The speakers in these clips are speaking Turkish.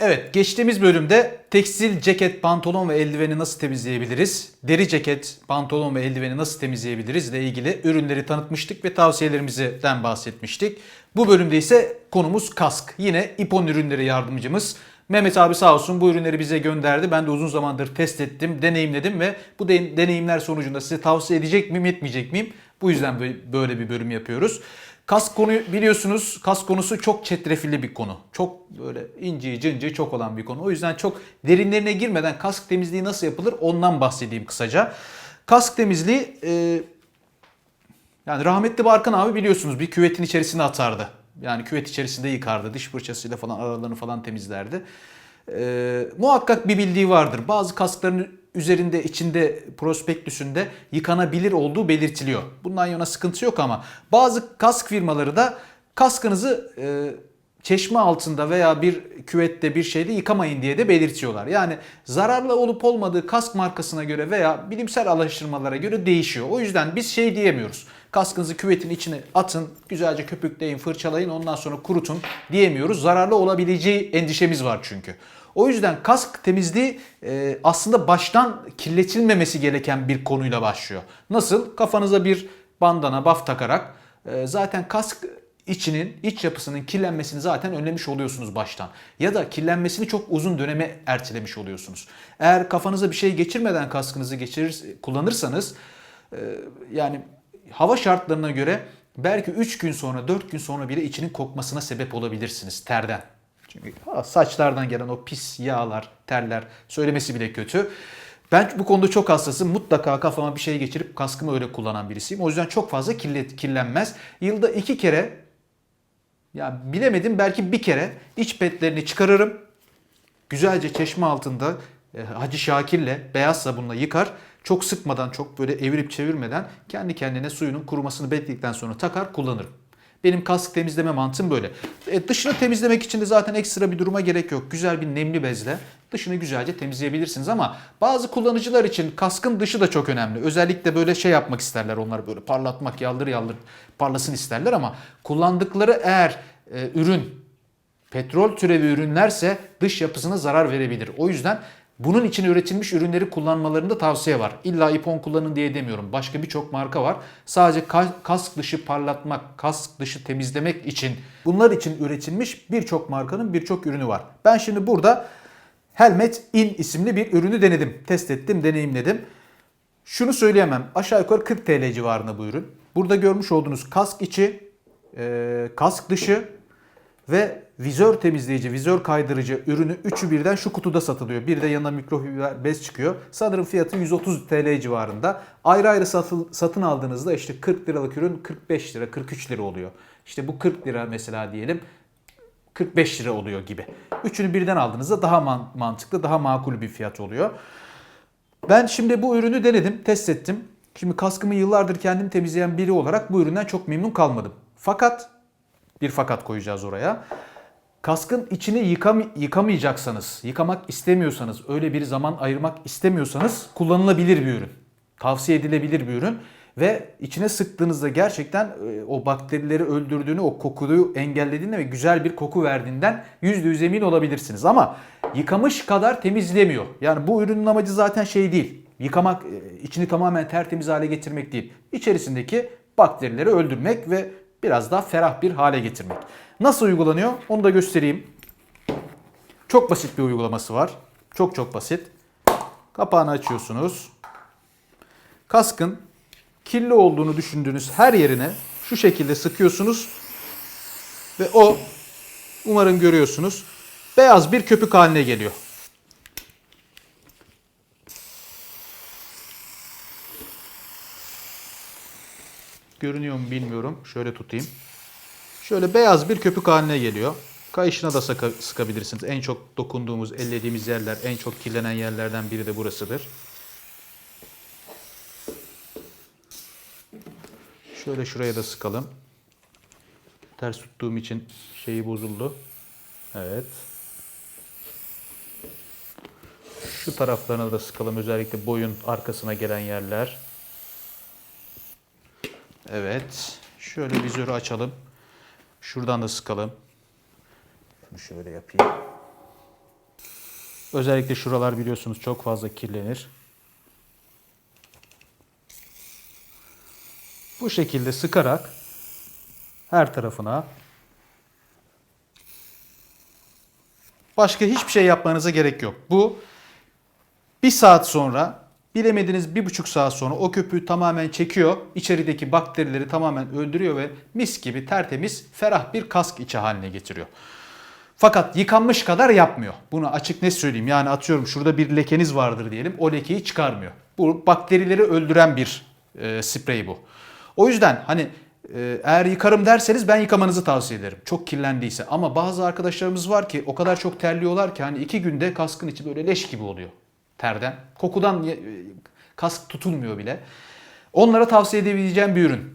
Evet, geçtiğimiz bölümde tekstil ceket, pantolon ve eldiveni nasıl temizleyebiliriz? Deri ceket, pantolon ve eldiveni nasıl temizleyebiliriz ile ilgili ürünleri tanıtmıştık ve tavsiyelerimizden bahsetmiştik. Bu bölümde ise konumuz kask. Yine İpon ürünleri yardımcımız. Mehmet abi sağ olsun bu ürünleri bize gönderdi. Ben de uzun zamandır test ettim, deneyimledim ve bu de- deneyimler sonucunda size tavsiye edecek miyim, etmeyecek miyim? Bu yüzden bö- böyle bir bölüm yapıyoruz. Kask konu biliyorsunuz kask konusu çok çetrefilli bir konu. Çok böyle inci cınci çok olan bir konu. O yüzden çok derinlerine girmeden kask temizliği nasıl yapılır ondan bahsedeyim kısaca. Kask temizliği e, yani rahmetli Barkın abi biliyorsunuz bir küvetin içerisine atardı. Yani küvet içerisinde yıkardı. Diş fırçasıyla falan aralarını falan temizlerdi. Ee, muhakkak bir bildiği vardır. Bazı kaskların üzerinde içinde prospektüsünde yıkanabilir olduğu belirtiliyor. Bundan yana sıkıntı yok ama bazı kask firmaları da kaskınızı e, çeşme altında veya bir küvette bir şeyde yıkamayın diye de belirtiyorlar. Yani zararlı olup olmadığı kask markasına göre veya bilimsel araştırmalara göre değişiyor. O yüzden biz şey diyemiyoruz. Kaskınızı küvetin içine atın, güzelce köpükleyin, fırçalayın, ondan sonra kurutun diyemiyoruz. Zararlı olabileceği endişemiz var çünkü. O yüzden kask temizliği e, aslında baştan kirletilmemesi gereken bir konuyla başlıyor. Nasıl? Kafanıza bir bandana, baf takarak e, zaten kask içinin, iç yapısının kirlenmesini zaten önlemiş oluyorsunuz baştan. Ya da kirlenmesini çok uzun döneme ertelemiş oluyorsunuz. Eğer kafanıza bir şey geçirmeden kaskınızı geçirir, kullanırsanız e, yani hava şartlarına göre belki 3 gün sonra 4 gün sonra bile içinin kokmasına sebep olabilirsiniz terden. Çünkü saçlardan gelen o pis yağlar, terler söylemesi bile kötü. Ben bu konuda çok hassasım. Mutlaka kafama bir şey geçirip kaskımı öyle kullanan birisiyim. O yüzden çok fazla kirlet, kirlenmez. Yılda iki kere ya bilemedim belki bir kere iç petlerini çıkarırım. Güzelce çeşme altında e, Hacı Şakir'le beyaz sabunla yıkar. Çok sıkmadan, çok böyle evirip çevirmeden kendi kendine suyunun kurumasını bekledikten sonra takar kullanırım. Benim kask temizleme mantığım böyle. E, dışını temizlemek için de zaten ekstra bir duruma gerek yok. Güzel bir nemli bezle dışını güzelce temizleyebilirsiniz ama bazı kullanıcılar için kaskın dışı da çok önemli. Özellikle böyle şey yapmak isterler onlar böyle parlatmak, yaldır yaldır parlasın isterler ama kullandıkları eğer e, ürün petrol türevi ürünlerse dış yapısına zarar verebilir. O yüzden bunun için üretilmiş ürünleri kullanmalarında tavsiye var. İlla ipon kullanın diye demiyorum. Başka birçok marka var. Sadece ka- kask dışı parlatmak, kask dışı temizlemek için bunlar için üretilmiş birçok markanın birçok ürünü var. Ben şimdi burada Helmet In isimli bir ürünü denedim. Test ettim, deneyimledim. Şunu söyleyemem. Aşağı yukarı 40 TL civarında bu ürün. Burada görmüş olduğunuz kask içi, kask dışı ve vizör temizleyici, vizör kaydırıcı ürünü üçü birden şu kutuda satılıyor. Bir de yanına mikrofiber bez çıkıyor. Sanırım fiyatı 130 TL civarında. Ayrı ayrı satıl- satın aldığınızda işte 40 liralık ürün 45 lira, 43 lira oluyor. İşte bu 40 lira mesela diyelim 45 lira oluyor gibi. Üçünü birden aldığınızda daha man- mantıklı, daha makul bir fiyat oluyor. Ben şimdi bu ürünü denedim, test ettim. Şimdi kaskımı yıllardır kendim temizleyen biri olarak bu üründen çok memnun kalmadım. Fakat bir fakat koyacağız oraya. Kaskın içini yıkam yıkamayacaksanız, yıkamak istemiyorsanız, öyle bir zaman ayırmak istemiyorsanız kullanılabilir bir ürün. Tavsiye edilebilir bir ürün ve içine sıktığınızda gerçekten e, o bakterileri öldürdüğünü, o kokuyu engellediğini ve güzel bir koku verdiğinden %100 emin olabilirsiniz. Ama yıkamış kadar temizlemiyor. Yani bu ürünün amacı zaten şey değil. Yıkamak, e, içini tamamen tertemiz hale getirmek değil. İçerisindeki bakterileri öldürmek ve biraz daha ferah bir hale getirmek. Nasıl uygulanıyor onu da göstereyim. Çok basit bir uygulaması var. Çok çok basit. Kapağını açıyorsunuz. Kaskın kirli olduğunu düşündüğünüz her yerine şu şekilde sıkıyorsunuz. Ve o umarım görüyorsunuz beyaz bir köpük haline geliyor. Görünüyor mu bilmiyorum. Şöyle tutayım. Şöyle beyaz bir köpük haline geliyor. Kayışına da sıka- sıkabilirsiniz. En çok dokunduğumuz, ellediğimiz yerler, en çok kirlenen yerlerden biri de burasıdır. Şöyle şuraya da sıkalım. Ters tuttuğum için şeyi bozuldu. Evet. Şu taraflarına da sıkalım. Özellikle boyun arkasına gelen yerler. Evet. Şöyle vizörü açalım. Şuradan da sıkalım. Şunu şöyle yapayım. Özellikle şuralar biliyorsunuz çok fazla kirlenir. Bu şekilde sıkarak her tarafına başka hiçbir şey yapmanıza gerek yok. Bu bir saat sonra bilemediniz bir buçuk saat sonra o köpüğü tamamen çekiyor. içerideki bakterileri tamamen öldürüyor ve mis gibi tertemiz ferah bir kask içi haline getiriyor. Fakat yıkanmış kadar yapmıyor. Bunu açık ne söyleyeyim yani atıyorum şurada bir lekeniz vardır diyelim o lekeyi çıkarmıyor. Bu bakterileri öldüren bir e, sprey bu. O yüzden hani e, eğer yıkarım derseniz ben yıkamanızı tavsiye ederim. Çok kirlendiyse. Ama bazı arkadaşlarımız var ki o kadar çok terliyorlar ki hani iki günde kaskın içi böyle leş gibi oluyor terden. Kokudan e, kask tutulmuyor bile. Onlara tavsiye edebileceğim bir ürün.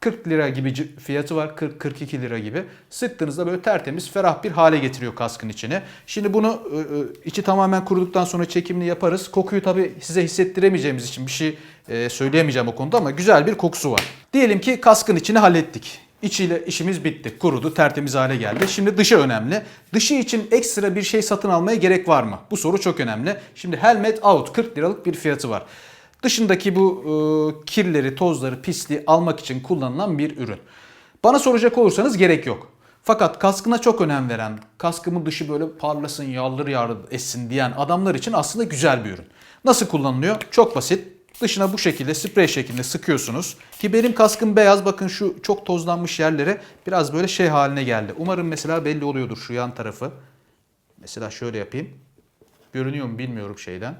40 lira gibi fiyatı var. 40-42 lira gibi. Sıktığınızda böyle tertemiz, ferah bir hale getiriyor kaskın içine. Şimdi bunu e, e, içi tamamen kuruduktan sonra çekimini yaparız. Kokuyu tabii size hissettiremeyeceğimiz için bir şey söyleyemeyeceğim o konuda ama güzel bir kokusu var. Diyelim ki kaskın içini hallettik. İçiyle işimiz bitti. Kurudu, tertemiz hale geldi. Şimdi dışı önemli. Dışı için ekstra bir şey satın almaya gerek var mı? Bu soru çok önemli. Şimdi Helmet Out 40 liralık bir fiyatı var. Dışındaki bu e, kirleri, tozları, pisliği almak için kullanılan bir ürün. Bana soracak olursanız gerek yok. Fakat kaskına çok önem veren, kaskımın dışı böyle parlasın, yaldır yağdır etsin diyen adamlar için aslında güzel bir ürün. Nasıl kullanılıyor? Çok basit. Dışına bu şekilde sprey şeklinde sıkıyorsunuz. Ki benim kaskım beyaz. Bakın şu çok tozlanmış yerlere biraz böyle şey haline geldi. Umarım mesela belli oluyordur şu yan tarafı. Mesela şöyle yapayım. Görünüyor mu bilmiyorum şeyden.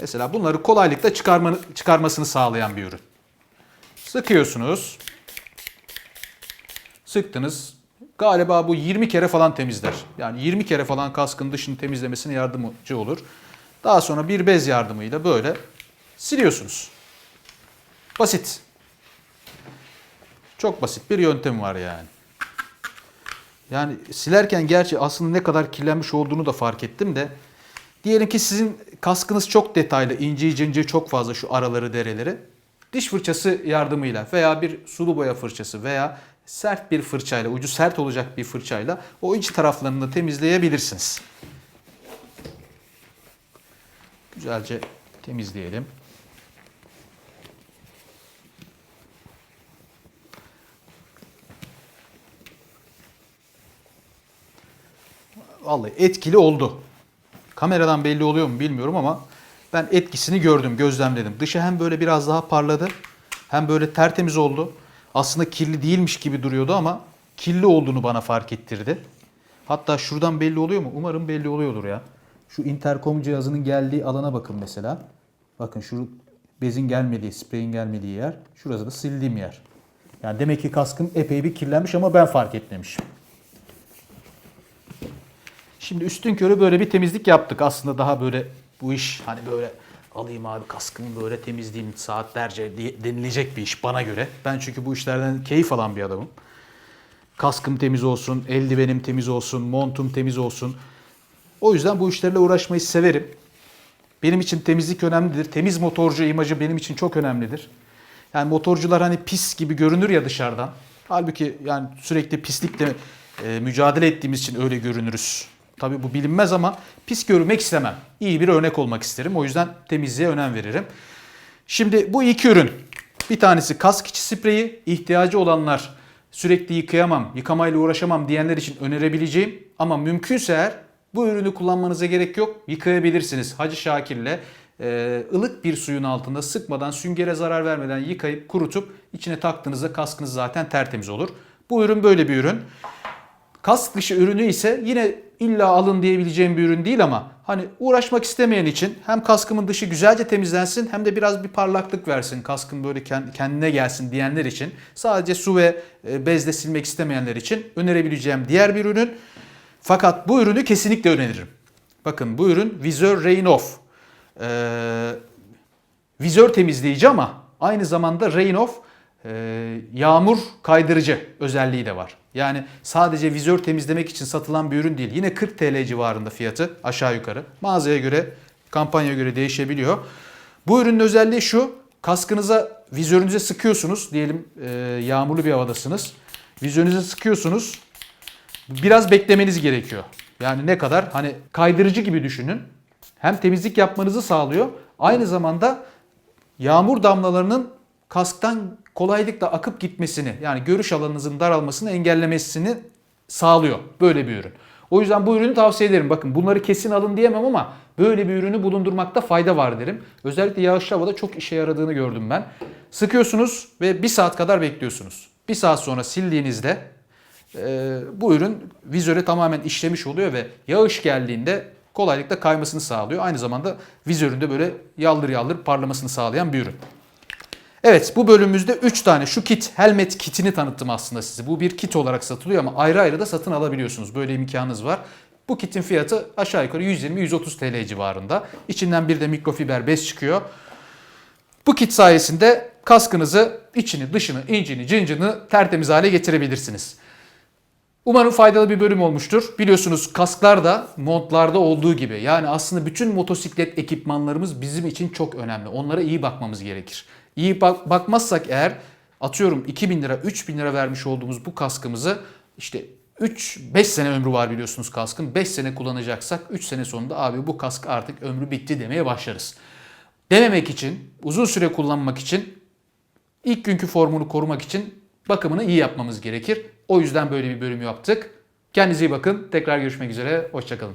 Mesela bunları kolaylıkla çıkarmanı, çıkarmasını sağlayan bir ürün. Sıkıyorsunuz. Sıktınız. Galiba bu 20 kere falan temizler. Yani 20 kere falan kaskın dışını temizlemesine yardımcı olur. Daha sonra bir bez yardımıyla böyle siliyorsunuz. Basit. Çok basit bir yöntem var yani. Yani silerken gerçi aslında ne kadar kirlenmiş olduğunu da fark ettim de Diyelim ki sizin kaskınız çok detaylı, ince cince çok fazla şu araları dereleri. Diş fırçası yardımıyla veya bir sulu boya fırçası veya sert bir fırçayla, ucu sert olacak bir fırçayla o iç taraflarını da temizleyebilirsiniz. Güzelce temizleyelim. Vallahi etkili oldu. Kameradan belli oluyor mu bilmiyorum ama ben etkisini gördüm, gözlemledim. Dışı hem böyle biraz daha parladı hem böyle tertemiz oldu. Aslında kirli değilmiş gibi duruyordu ama kirli olduğunu bana fark ettirdi. Hatta şuradan belli oluyor mu? Umarım belli oluyordur ya. Şu interkom cihazının geldiği alana bakın mesela. Bakın şu bezin gelmediği, spreyin gelmediği yer. Şurası da sildiğim yer. Yani demek ki kaskım epey bir kirlenmiş ama ben fark etmemişim. Şimdi üstün körü böyle bir temizlik yaptık. Aslında daha böyle bu iş hani böyle alayım abi kaskımı böyle temizleyeyim saatlerce denilecek bir iş bana göre. Ben çünkü bu işlerden keyif alan bir adamım. Kaskım temiz olsun, eldivenim temiz olsun, montum temiz olsun. O yüzden bu işlerle uğraşmayı severim. Benim için temizlik önemlidir. Temiz motorcu imajı benim için çok önemlidir. Yani motorcular hani pis gibi görünür ya dışarıdan. Halbuki yani sürekli pislikle e, mücadele ettiğimiz için öyle görünürüz. Tabii bu bilinmez ama pis görünmek istemem. İyi bir örnek olmak isterim. O yüzden temizliğe önem veririm. Şimdi bu iki ürün. Bir tanesi kask içi spreyi. ihtiyacı olanlar sürekli yıkayamam, yıkamayla uğraşamam diyenler için önerebileceğim. Ama mümkünse eğer bu ürünü kullanmanıza gerek yok. Yıkayabilirsiniz. Hacı Şakir'le e, ılık bir suyun altında sıkmadan, süngere zarar vermeden yıkayıp kurutup içine taktığınızda kaskınız zaten tertemiz olur. Bu ürün böyle bir ürün. Kask dışı ürünü ise yine illa alın diyebileceğim bir ürün değil ama hani uğraşmak istemeyen için hem kaskımın dışı güzelce temizlensin hem de biraz bir parlaklık versin. Kaskım böyle kendine gelsin diyenler için sadece su ve e, bezle silmek istemeyenler için önerebileceğim diğer bir ürün. Fakat bu ürünü kesinlikle öneririm. Bakın bu ürün Vizör Rain Off. Ee, vizör temizleyici ama aynı zamanda Rain Off e, yağmur kaydırıcı özelliği de var. Yani sadece vizör temizlemek için satılan bir ürün değil. Yine 40 TL civarında fiyatı aşağı yukarı. Mağazaya göre, kampanya göre değişebiliyor. Bu ürünün özelliği şu. Kaskınıza, vizörünüze sıkıyorsunuz. Diyelim e, yağmurlu bir havadasınız. Vizörünüze sıkıyorsunuz. Biraz beklemeniz gerekiyor. Yani ne kadar hani kaydırıcı gibi düşünün. Hem temizlik yapmanızı sağlıyor. Aynı zamanda yağmur damlalarının kasktan kolaylıkla akıp gitmesini yani görüş alanınızın daralmasını engellemesini sağlıyor böyle bir ürün. O yüzden bu ürünü tavsiye ederim. Bakın bunları kesin alın diyemem ama böyle bir ürünü bulundurmakta fayda var derim. Özellikle yağışlı havada çok işe yaradığını gördüm ben. Sıkıyorsunuz ve bir saat kadar bekliyorsunuz. Bir saat sonra sildiğinizde e, bu ürün vizöre tamamen işlemiş oluyor ve yağış geldiğinde kolaylıkla kaymasını sağlıyor. Aynı zamanda vizöründe böyle yaldır yaldır parlamasını sağlayan bir ürün. Evet bu bölümümüzde 3 tane şu kit helmet kitini tanıttım aslında size. Bu bir kit olarak satılıyor ama ayrı ayrı da satın alabiliyorsunuz. Böyle imkanınız var. Bu kitin fiyatı aşağı yukarı 120-130 TL civarında. İçinden bir de mikrofiber bez çıkıyor. Bu kit sayesinde kaskınızı içini, dışını, incini, cincini tertemiz hale getirebilirsiniz. Umarım faydalı bir bölüm olmuştur. Biliyorsunuz kasklar da montlarda olduğu gibi. Yani aslında bütün motosiklet ekipmanlarımız bizim için çok önemli. Onlara iyi bakmamız gerekir. İyi bak bakmazsak eğer atıyorum 2000 lira 3000 lira vermiş olduğumuz bu kaskımızı işte 3-5 sene ömrü var biliyorsunuz kaskın. 5 sene kullanacaksak 3 sene sonunda abi bu kask artık ömrü bitti demeye başlarız. Dememek için, uzun süre kullanmak için, ilk günkü formunu korumak için bakımını iyi yapmamız gerekir. O yüzden böyle bir bölüm yaptık. Kendinize iyi bakın. Tekrar görüşmek üzere. Hoşçakalın.